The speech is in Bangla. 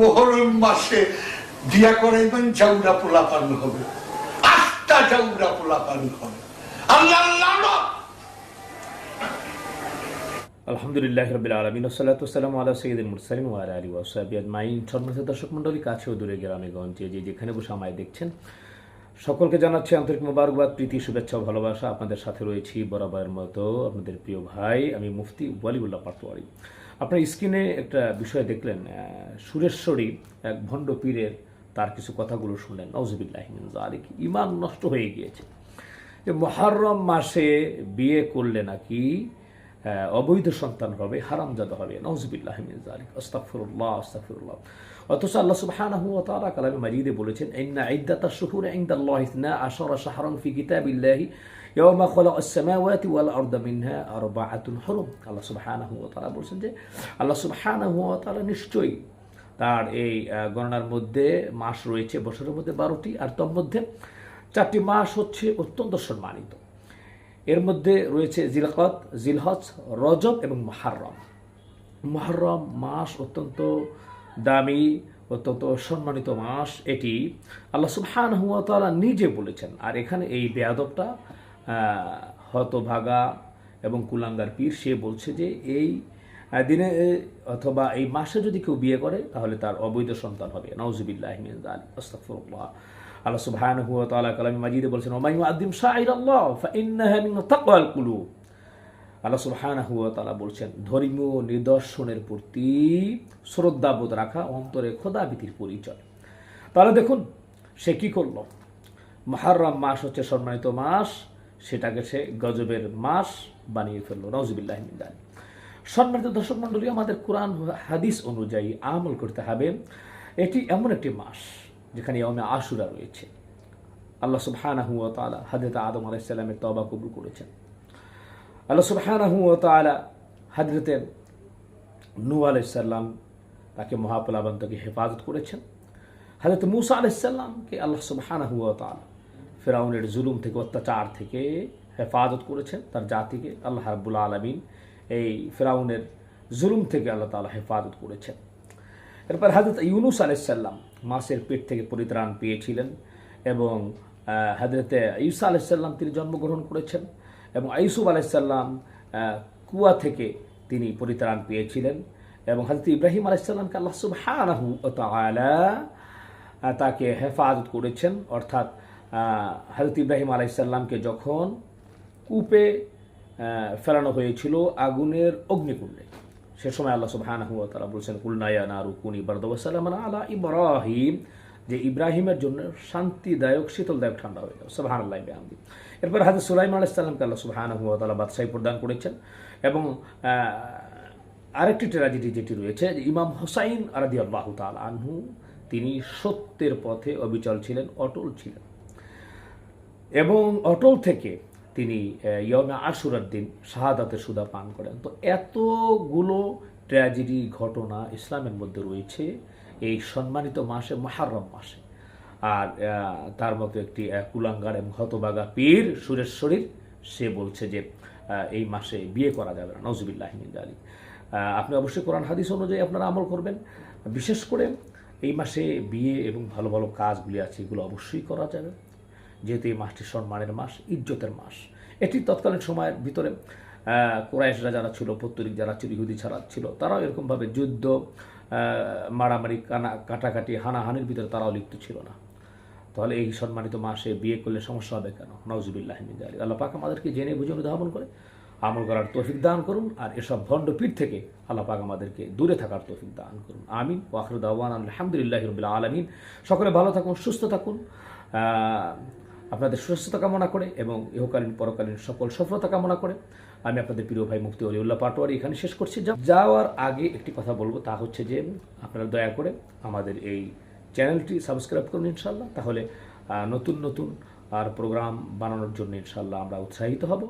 মহরম মাসে বিয়া করাইবেন জাউরা পোলা পান হবে। আটটা জাউরা পোলা পান হবে। আল্লাহ আলহামদুলিল্লাহ রবিল আলমিন আলী দর্শক মণ্ডলী, কাছেও দূরে গ্রামে গঞ্জে যে যেখানে বসে আমায় দেখছেন সকলকে জানাচ্ছি আন্তরিক মোবারকবাদ, প্রীতি, শুভেচ্ছা ভালোবাসা। আপনাদের সাথে রয়েছি বরাবরের মতো আপনাদের প্রিয় ভাই, আমি মুফতি ওয়ালিউল্লাহ পাটোয়ারি। আপনার স্ক্রিনে একটা বিষয় দেখলেন সুরেশ্বরী এক ভণ্ড পীরের তার কিছু কথাগুলো শুনলেন। নজবিল্লাহিন জালিক ইমান নষ্ট হয়ে গিয়েছে। যে মহারম মাসে বিয়ে করলে নাকি অবৈধ সন্তান হবে, হারামজাদা হবে। নজবিল্লাহ মিন জালিক আস্তাগফিরুল্লাহ আস্তাগফিরুল্লাহ। অথচ আল্লাহ সুবহানাহু ওয়া তাআলা কালামে মাজিদে বলেছেন, ইন্না ইদ্দাতাশ শুহুরি ইনদাল্লাহি ইসনা আশারা শাহরান ফি কিতাবিল্লাহি ইয়াওমা খালাকাস সামাওয়াতি ওয়াল আরদা মিনহা আরবাআতুন হুরুম। আল্লাহ সুবহানাহু ওয়া তাআলা বলেছেন যে, আল্লাহ সুবহানাহু ওয়া তাআলা নিশ্চয়ই তার এই গণনার মধ্যে মাস রয়েছে, বছরের মধ্যে বারোটি, আর তোর মধ্যে চারটি মাস হচ্ছে অত্যন্ত সম্মানিত। এর মধ্যে রয়েছে জিলকত, জিলহজ, রজব এবং মহারম মহরম মাস অত্যন্ত দামি, অত্যন্ত সম্মানিত মাস এটি। আল্লাহ সুবহান হুয়া তাআলা নিজে বলেছেন, আর এখানে এই বেয়াদবটা হতভাগা এবং কুলাঙ্গার পীর, সে বলছে যে এই দিনে অথবা এই মাসে যদি কেউ বিয়ে করে, তাহলে তার অবৈধ সন্তান হবে। নওজুবিল্লাহ মিন আল্লাহ সুবহানাহু ওয়া তাআলা কালামে মাজিদে বলেছেন, ওয়া মাইয়ু আদিম ফাইন্নাহা মিন তাকওয়াল কুলুব। আল্লাহ সুবহানাহু ওয়া তাআলা বলছেন, ধর্মীয় নিদর্শনের প্রতি শ্রদ্ধাবোধ রাখা অন্তরে খোদাবিতির পরিচয়। তাহলে দেখুন, সে কি করল? মহারম মাস হচ্ছে সম্মানিত মাস, সেটাকে সে গজবের মাস বানিয়ে ফেলল। নজবিল্লাহ মিন্দানি সম্মানিত দর্শক মণ্ডলী, আমাদের কোরআন হাদিস অনুযায়ী আমল করতে হবে। এটি এমন একটি মাস যেখানে ইয়মে আশুরা রয়েছে। আল্লাহ সুবহানাহু ওয়া তাআলা হযরত আদম আলাইহিস সালামের তওবা কবুল করেছেন। আল্লাহ সুবহানাহু ওয়া তাআলা হযরতে নূহ আলাইহিস সালাম তাকে মহাপ্লাবন থেকে হেফাজত করেছেন। হযরত মূসা আলাইহিস সালামকে আল্লাহ সুবহানাহু ওয়া তাআলা ফেরাউনের জুলুম থেকে, অত্যাচার থেকে হেফাজত করেছেন। তার জাতিকে আল্লাহ রাব্বুল আলামিন এই ফেরাউনের জুলুম থেকে আল্লাহ তাআলা হেফাজত করেছেন। এরপর হাজরত ইউনুস আলাইসাল্লাম মাসের পেট থেকে পরিত্রাণ পেয়েছিলেন এবং হাজরতে ইউসা আলাইসাল্লাম তিনি জন্মগ্রহণ করেছেন এবং আইসুফ আলাইসাল্লাম কুয়া থেকে তিনি পরিত্রাণ পেয়েছিলেন এবং হাজরত ইব্রাহিম আলাইসাল্লামকে আল্লাহ সুবহানাহু তাআলা তাকে হেফাজত করেছেন। অর্থাৎ হজরত ইব্রাহিম আলাইসাল্লামকে যখন কূপে ফেলানো হয়েছিল আগুনের অগ্নিকুণ্ডে। সে সময় আল্লাহ সুবহানাহু ওয়া তাআলা বলছেন, কুলনা ইয়া নারু কুনি বারদা ওয়া সালামান আলা ইব্রাহিম। যে ইব্রাহিমের জন্য শান্তিদায়ক, শীতলদায়ক ঠান্ডা হয়ে যাও সুবহানাল্লাহি বিহামদি। এরপর হাজরত সুলাইমান আলাইহিস সালামকে আল্লাহ সুবহানাহু ওয়া তাআলা বাদশাহী প্রদান করেছেন এবং আরেকটি ট্র্যাজেডি যেটি রয়েছে ইমাম হোসাইন রাদিয়াল্লাহু তাআলা আনহু, তিনি সত্যের পথে অবিচল ছিলেন, অটল ছিলেন। এবং অটল থেকে তিনি ইয়মে আশুরার দিন শাহাদাতের সুদা পান করেন। তো এতগুলো ট্র্যাজেডি ঘটনা ইসলামের মধ্যে রয়েছে এই সম্মানিত মাসে, মহারম মাসে। আর তার মতো একটি কুলাঙ্গার এবং হতবাগা পীর সুরেশ্বরীর সে বলছে যে এই মাসে বিয়ে করা যাবে না নজবিল্লাহ আলী আপনি অবশ্যই কোরআন, হাদিস অনুযায়ী আপনারা আমল করবেন। বিশেষ করে এই মাসে বিয়ে এবং ভালো ভালো কাজগুলি আছে, এগুলো অবশ্যই করা যাবে। যেহেতু এই মাসটি সম্মানের মাস, ইজ্জতের মাস। এটি তৎকালীন সময়ের ভিতরে কোরাইশরা যারা ছিল পত্তরিক যারা ছিল, ইহুদি ছাড়া ছিল, তারাও এরকমভাবে যুদ্ধ মারামারি, কানা, কাটাকাটি, হানাহানির ভিতরে তারাও লিপ্ত ছিল না। তাহলে এই সম্মানিত মাসে বিয়ে করলে সমস্যা হবে কেন? নজুবিল্লাহ মিজালি আল্লাহ পাক আমাদেরকে জেনে বুঝে অনুধাবন করে, আমল করার তৌফিক দান করুন, আর এসব ভণ্ড পীর থেকে আল্লাহ পাক আমাদেরকে দূরে থাকার তৌফিক দান করুন। আমিন। ওয়াখরুদ আওয়ান আলহামদুলিল্লাহ রবিল্লা আলমিন। সকলে ভালো থাকুন, সুস্থ থাকুন। আপনাদের সুস্থতা কামনা করে এবং ইহকালীন পরকালীন সকল সফলতা কামনা করে। আমি আপনাদের প্রিয় ভাই মুক্তি অলিউল্লাহ পাটোয়ারি এখানে শেষ করছি। যাওয়ার আগে একটি কথা বলব, তা হচ্ছে যে, আপনারা দয়া করে আমাদের এই চ্যানেলটি সাবস্ক্রাইব করুন ইনশাল্লাহ তাহলে নতুন নতুন আর প্রোগ্রাম বানানোর জন্য ইনশাল্লাহ আমরা উৎসাহিত হব।